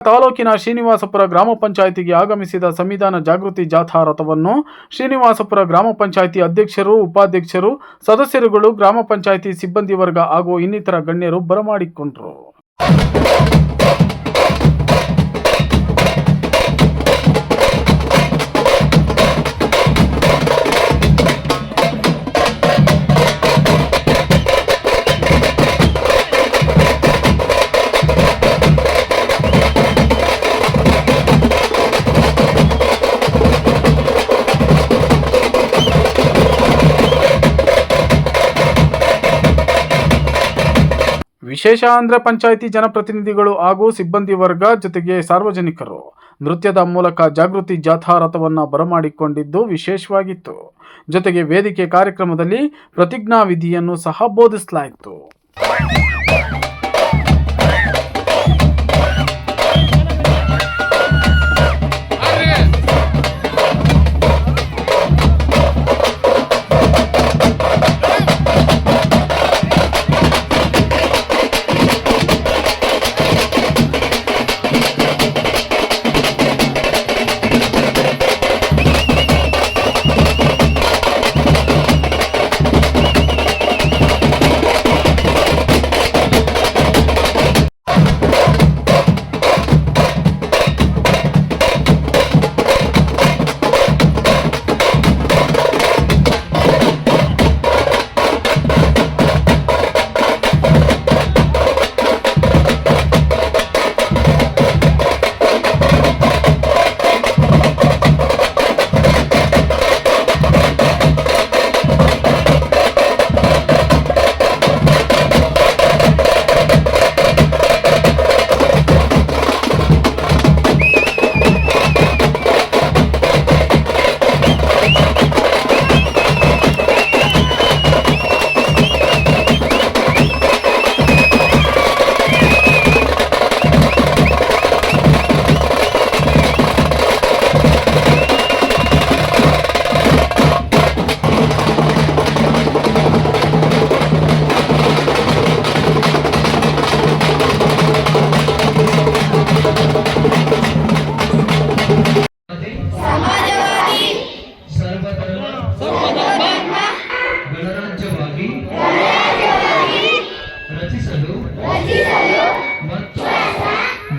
ತಾಲೂಕಿನ ಶ್ರೀನಿವಾಸಪುರ ಗ್ರಾಮ ಪಂಚಾಯಿತಿಗೆ ಆಗಮಿಸಿದ ಸಂವಿಧಾನ ಜಾಗೃತಿ ಜಾಥಾ ರಥವನ್ನು ಶ್ರೀನಿವಾಸಪುರ ಗ್ರಾಮ ಪಂಚಾಯಿತಿ ಅಧ್ಯಕ್ಷರು, ಉಪಾಧ್ಯಕ್ಷರು, ಸದಸ್ಯರುಗಳು, ಗ್ರಾಮ ಪಂಚಾಯಿತಿ ಸಿಬ್ಬಂದಿ ವರ್ಗ ಹಾಗೂ ಇನ್ನಿತರ ಗಣ್ಯರು ಬರಮಾಡಿಕೊಂಡರು. ವಿಶೇಷ ಆಂಧ್ರ ಪಂಚಾಯಿತಿ ಜನಪ್ರತಿನಿಧಿಗಳು ಹಾಗೂ ಸಿಬ್ಬಂದಿ ವರ್ಗ ಜೊತೆಗೆ ಸಾರ್ವಜನಿಕರು. ನೃತ್ಯದ ಮೂಲಕ ಜಾಗೃತಿ ಜಾಥಾ ರಥವನ್ನು ಬರಮಾಡಿಕೊಂಡಿದ್ದು ವಿಶೇಷವಾಗಿತ್ತು. ಜೊತೆಗೆ ವೇದಿಕೆ ಕಾರ್ಯಕ್ರಮದಲ್ಲಿ ಪ್ರತಿಜ್ಞಾ ವಿಧಿಯನ್ನು ಸಹ ಬೋಧಿಸಲಾಯಿತು.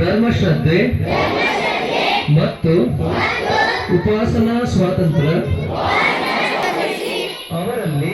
ಧರ್ಮಶ್ರದ್ಧೆ ಮತ್ತು ಉಪಾಸನಾ ಸ್ವಾತಂತ್ರ್ಯ ಅವರಲ್ಲಿ